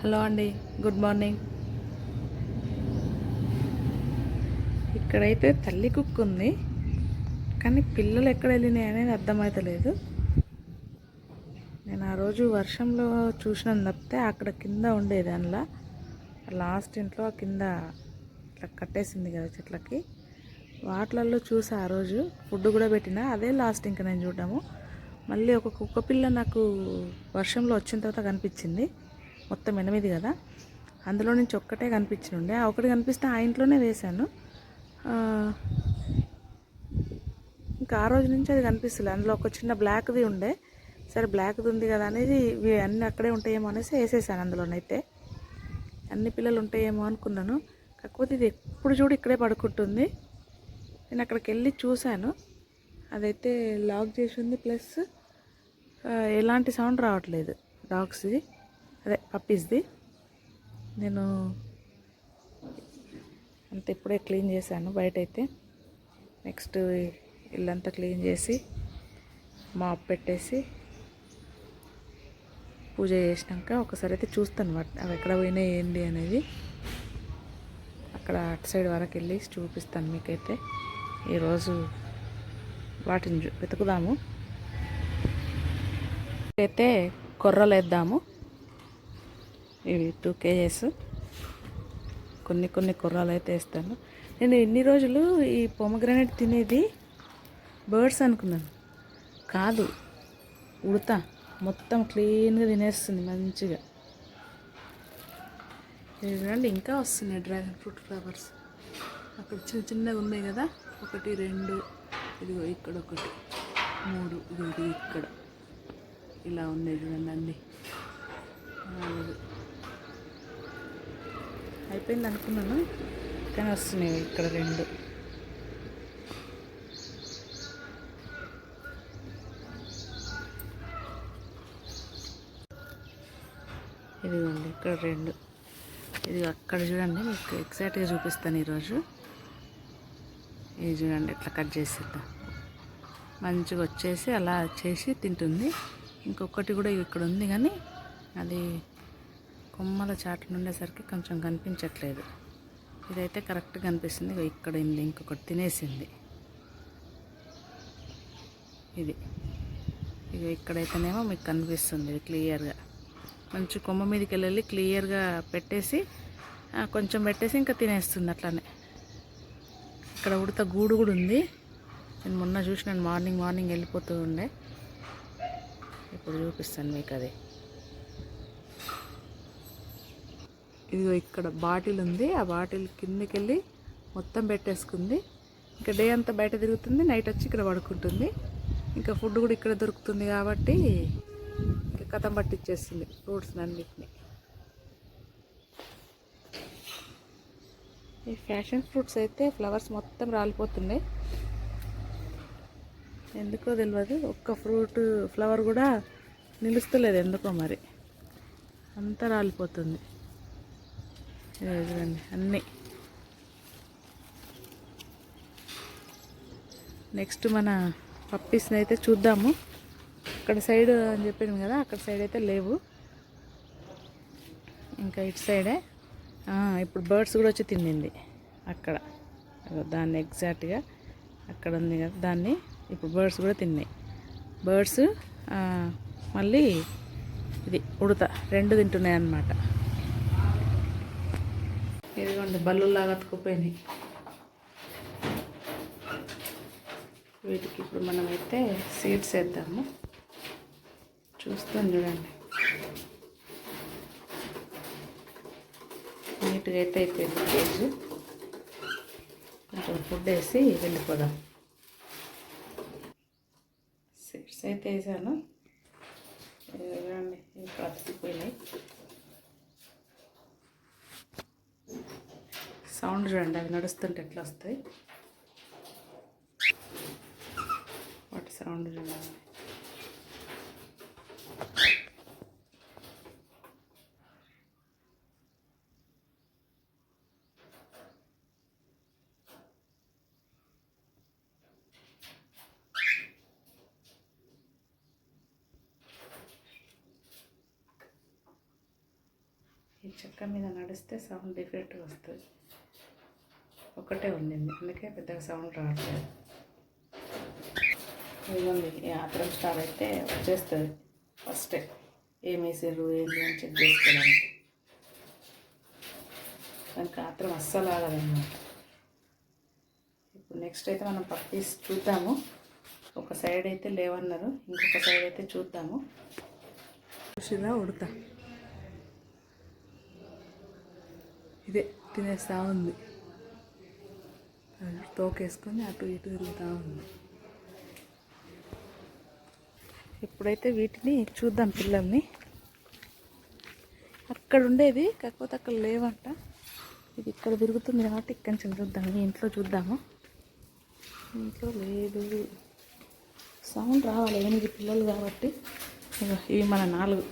Hello అండి good morning. ఇక్కడైతే తల్లి కుక్కు ఉంది కానీ పిల్లలు ఎక్కడ వెళ్ళినాయి అనేది అర్థమవుతలేదు నేను ఆ రోజు వర్షంలో చూసిన తప్పితే అక్కడ కింద ఉండేది అందులో లాస్ట్ ఇంట్లో ఆ కింద ఇట్లా కట్టేసింది కదా చెట్లకి. వాటిలలో చూసా ఆ రోజు ఫుడ్ కూడా పెట్టిన అదే లాస్ట్ ఇంకా నేను చూడము మళ్ళీ ఒక కుక్క పిల్ల నాకు వర్షంలో వచ్చిన తర్వాత కనిపించింది. మొత్తం ఎనిమిది కదా? అందులో నుంచి ఒక్కటే కనిపించనుండే ఆ ఒకటి కనిపిస్తే ఆ ఇంట్లోనే వేశాను. ఇంకా ఆ రోజు నుంచి అది కనిపిస్తుంది అందులో ఒక చిన్న బ్లాక్ది ఉండే. సరే బ్లాక్ది ఉంది కదా అనేది ఇవి అన్నీ అక్కడే ఉంటాయేమో అనేసి వేసేసాను అందులోనైతే. అన్ని పిల్లలు ఉంటాయేమో అనుకున్నాను. కాకపోతే ఇది ఎప్పుడు చూడు ఇక్కడే పడుకుంటుంది. నేను అక్కడికి వెళ్ళి చూశాను. అదైతే లాక్ చేసి ఉంది. ప్లస్ ఎలాంటి సౌండ్ రావట్లేదు. డాగ్స్ది అదే పప్పీస్ది నేను అంత ఇప్పుడే క్లీన్ చేశాను బయట అయితే నెక్స్ట్ ఇల్లంతా క్లీన్ చేసి మాప్ పెట్టేసి పూజ చేసినాక ఒకసారి అయితే చూస్తాను వాటి అవి ఎక్కడ పోయినాయి ఏంటి అనేది. అక్కడ అటు సైడ్ వరకు వెళ్ళి చూపిస్తాను మీకైతే. ఈరోజు వాటిని వెతుకుదాము. అయితే కొర్రలు వేద్దాము. ఇవి టూ కేజెస్. కొన్ని కొన్ని కుర్రాలు అయితే వేస్తాను. నేను ఎన్ని రోజులు ఈ పొమగ్రానైట్ తినేది బర్డ్స్ అనుకున్నాను. కాదు ఉడతా. మొత్తం క్లీన్గా తినేస్తుంది మంచిగా. ఇది చూడండి ఇంకా వస్తున్నాయి డ్రాగన్ ఫ్రూట్ ఫ్లవర్స్ అక్కడ చిన్న చిన్నగా ఉన్నాయి కదా. ఒకటి రెండు ఇదిగో ఇక్కడ ఒకటి మూడు ఇది ఇక్కడ. ఇలా ఉన్నాయి చూడండి అన్నీ. అయిపోయింది అనుకున్నాను కానీ వస్తున్నాయి ఇక్కడ రెండు. ఇదిగోండి ఇక్కడ రెండు. ఇది అక్కడ చూడండి మీకు ఎగ్జాక్ట్గా చూపిస్తాను ఈరోజు. ఇది చూడండి ఇట్లా కట్ చేసేద్దాం. మంచిగా వచ్చేసి అలా చేసి తింటుంది. ఇంకొకటి కూడా ఇక్కడ ఉంది కానీ అది కొమ్మల చాటు ఉండేసరికి కొంచెం కనిపించట్లేదు. ఇదైతే కరెక్ట్గా కనిపిస్తుంది. ఇగో ఇక్కడ ఉంది ఇంకొకటి తినేసింది. ఇది. ఇక ఇక్కడైతేనేమో మీకు కనిపిస్తుంది ఇది క్లియర్గా. మంచి కొమ్మ మీదకి వెళ్ళి క్లియర్గా పెట్టేసి కొంచెం పెట్టేసి ఇంకా తినేస్తుంది అట్లానే. ఇక్కడ ఉడత గూడు కూడా ఉంది. నేను మొన్న చూసినాను మార్నింగ్ మార్నింగ్ వెళ్ళిపోతూ ఉండే. ఇప్పుడు చూపిస్తాను మీకు అది ఇదిగో ఇక్కడ బాటిల్ ఉంది. ఆ బాటిల్ కిందకి వెళ్ళి మొత్తం పెట్టేసుకుంది. ఇంకా డే అంతా బయట తిరుగుతుంది నైట్ వచ్చి ఇక్కడ పడుకుంటుంది. ఇంకా ఫుడ్ కూడా ఇక్కడ దొరుకుతుంది కాబట్టి ఇంకా కథం పట్టించేస్తుంది ఫ్రూట్స్ అన్నిటిని ఈ ఫ్యాషన్ ఫ్రూట్స్ అయితే ఫ్లవర్స్ మొత్తం రాలిపోతున్నాయి. ఎందుకో తెలియదు ఒక్క ఫ్రూట్ ఫ్లవర్ కూడా నిలుస్తలేదు ఎందుకో మరి. అంతా రాలిపోతుంది. చూడండి అన్నీ. నెక్స్ట్ మన పప్పీస్ని అయితే చూద్దాము. అక్కడ సైడ్ అని చెప్పాను కదా అక్కడ సైడ్ అయితే లేవు. ఇంకా ఇటు సైడే. ఇప్పుడు బర్డ్స్ కూడా వచ్చి తిన్నింది అక్కడ. దాన్ని ఎగ్జాక్ట్గా అక్కడ ఉంది కదా దాన్ని ఇప్పుడు బర్డ్స్ కూడా తిన్నాయి. బర్డ్స్ మళ్ళీ ఇది ఉడత రెండు తింటున్నాయి అన్నమాట ఇదిగోండి బల్లులాగా అతుకుపోయినాయి వీటికి ఇప్పుడు మనమైతే సీడ్స్ వేద్దాము. చూస్తాం చూడండి. నీట్గా అయితే అయిపోయింది కేజీ. కొంచెం ఫుడ్ వేసి వెళ్ళిపోదాం. సీడ్స్ అయితే వేసాను. సౌండ్ చూడండి అవి నడుస్తుంటే ఎట్లా వస్తాయి? వాటి సౌండ్ చూడండి. ఈ చెక్క మీద నడిస్తే సౌండ్ డిఫరెంట్గా వస్తుంది. ఒకటే ఉండింది. అందుకే పెద్దగా సౌండ్ రావట్లేదు. ఇదిగోండి ఈ ఆత్రం స్టార్ అయితే వచ్చేస్తుంది. ఫస్టే ఏం వేసారు ఏంటి అని చెక్ చేసుకోవడానికి దానికి ఆత్రం అస్సలు ఆగదన్నమాట. ఇప్పుడు నెక్స్ట్ అయితే మనం పప్పీస్ చూద్దాము. ఒక సైడ్ అయితే లేవన్నారు ఇంకొక సైడ్ అయితే చూద్దాము. చూసిరా ఉడతా. ఇదే తినేస్తా ఉంది. తోకేసుకొని అటు ఇటు తిరుగుతూ ఉంది ఇప్పుడైతే వీటిని చూద్దాం పిల్లల్ని అక్కడ ఉండేది కాకపోతే అక్కడ లేవంట. ఇది ఇక్కడ తిరుగుతుంది కాబట్టి ఇక్కడి నుంచి చూద్దాం. ఇంట్లో చూద్దాము. ఇంట్లో లేదు. సౌండ్ రావాలి. ఎనిమిది పిల్లలు కాబట్టి. ఇవి మన నాలుగు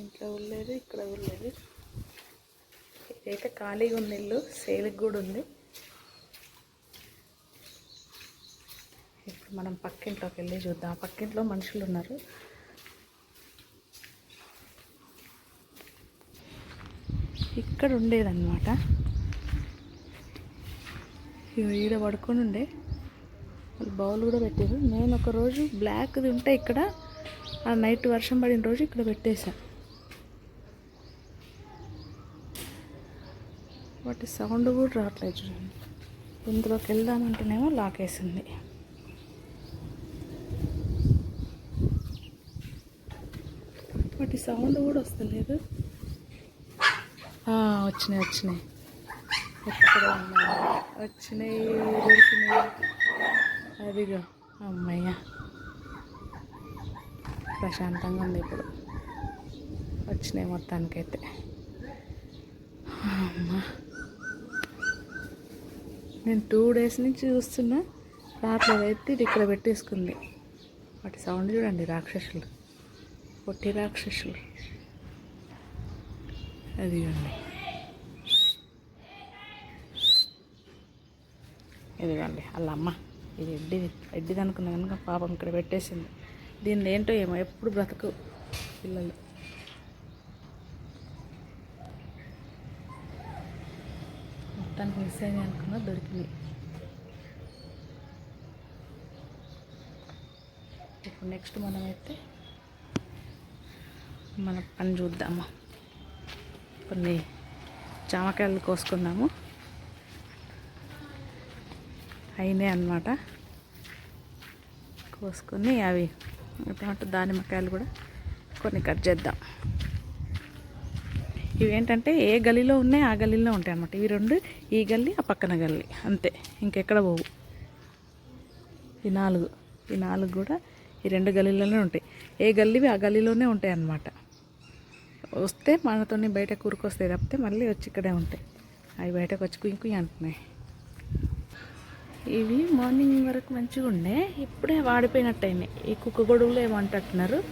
ఇంట్లో ఉండలేదు ఇక్కడ ఇదైతే ఖాళీగా ఉంది ఇల్లు సేల్కి కూడా ఉంది. ఇప్పుడు మనం పక్కింట్లోకి వెళ్ళి చూద్దాం. ఆ పక్కింట్లో మనుషులు ఉన్నారు. ఇక్కడ ఉండేదన్నమాట. ఈడ పడుకొని ఉండే. వాళ్ళు బౌల్ కూడా పెట్టారు. నేను ఒక రోజు బ్లాక్ది ఉంటే ఇక్కడ ఆ నైట్ వర్షం పడిన రోజు ఇక్కడ పెట్టేశాను వాటి సౌండ్ కూడా రావట్లేదు చూడండి. ఇందులోకి వెళ్దామంటేనేమో లాకేసింది వాటి సౌండ్ కూడా వస్తలేదు. వచ్చినాయి వచ్చినాయి. ఎక్కడ ఉన్నాయి? వచ్చినాయి దొరికినాయి. అదిగో అమ్మయ్య. ప్రశాంతంగా ఉంది ఇప్పుడు. వచ్చినాయి మొత్తానికైతే. అమ్మా. నేను టూ డేస్ నుంచి చూస్తున్నా రాత్రి అయితే ఇది ఇక్కడ పెట్టేసుకుంది. వాటి సౌండ్ చూడండి రాక్షసులు. పొట్టి రాక్షసులు. అదిగోండి ఇదిగోండి వాళ్ళ అమ్మ. ఇది ఎడ్డి ఎడ్డిది అనుకున్నా కనుక పాపం ఇక్కడ పెట్టేసింది. దీన్ని ఏంటో ఏమో ఎప్పుడు బ్రతకు పిల్లలు. మిస్ అయింది అనుకున్నా దొరికింది. ఇప్పుడు నెక్స్ట్ మనమైతే మన పని చూద్దాము. కొన్ని జామకాయలు కోసుకున్నాము అయినాయి అన్నమాట. కోసుకొని అవి ఏమంటే దానిమ్మకాయలు కూడా కొన్ని కట్ చేద్దాం. ఇవేంటంటే ఏ గల్లీలో ఉన్నాయి ఆ గల్లీలో ఉంటాయి అన్నమాట ఇవి రెండు ఈ గల్లీ ఆ పక్కన గల్లీ. అంతే. ఇంకెక్కడ పోవు. ఈ నాలుగు. ఈ నాలుగు కూడా ఈ రెండు గల్లీలోనే ఉంటాయి. ఏ గల్లీవి ఆ గల్లీలోనే ఉంటాయి అన్నమాట వస్తే మనతోని బయట కూరుకొస్తాయి తప్పితే మళ్ళీ వచ్చి ఇక్కడే ఉంటాయి. అవి బయటకు వచ్చి కుయ్యి అంటున్నాయి. ఇవి మార్నింగ్ వరకు మంచిగా ఉండే. ఇప్పుడే వాడిపోయినట్టు అయినాయి ఈ కుక్క గొడుగులు ఏమంటున్నారు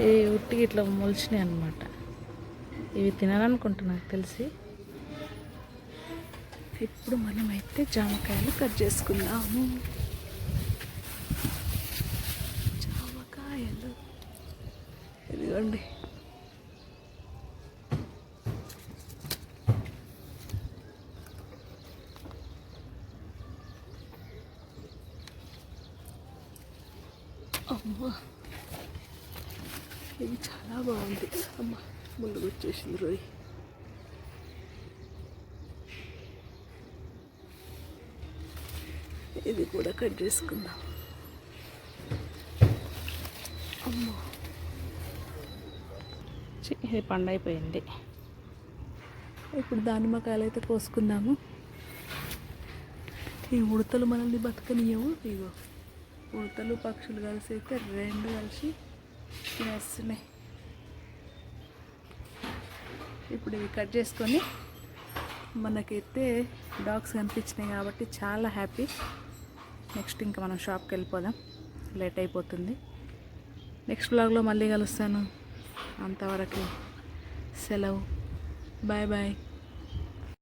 ఈ ఉట్టి ఇట్లా మొలిచినాయి అనమాట ఇవి తినాలనుకుంటా నాకు తెలిసి. ఇప్పుడు మనమైతే జామకాయలు కట్ చేసుకుందాము. జామకాయలు. ఇదిగోండి. అమ్మ ఇది చాలా బాగుంది అమ్మ. ముందుకు వచ్చేసింది రోయ్. ఇది కూడా కట్ చేసుకుందాం. అమ్మో. ఇది పండు అయిపోయింది. ఇప్పుడు దానిమ్మకాయలు అయితే కోసుకుందాము. ఈ ఉడతలు మనల్ని బతకనియవు ఇగో ఉడతలు పక్షులు కలిసి అయితే రెండు కలిసి తినేస్తున్నాయి. ఇప్పుడు ఇవి కట్ చేసుకొని మనకైతే డాగ్స్ కనిపించినాయి కాబట్టి చాలా హ్యాపీ. నెక్స్ట్ ఇంకా మనం షాప్కి వెళ్ళిపోదాం. లేట్ అయిపోతుంది. నెక్స్ట్ బ్లాగ్లో మళ్ళీ కలుస్తాను. అంతవరకు సెలవు. Bye bye.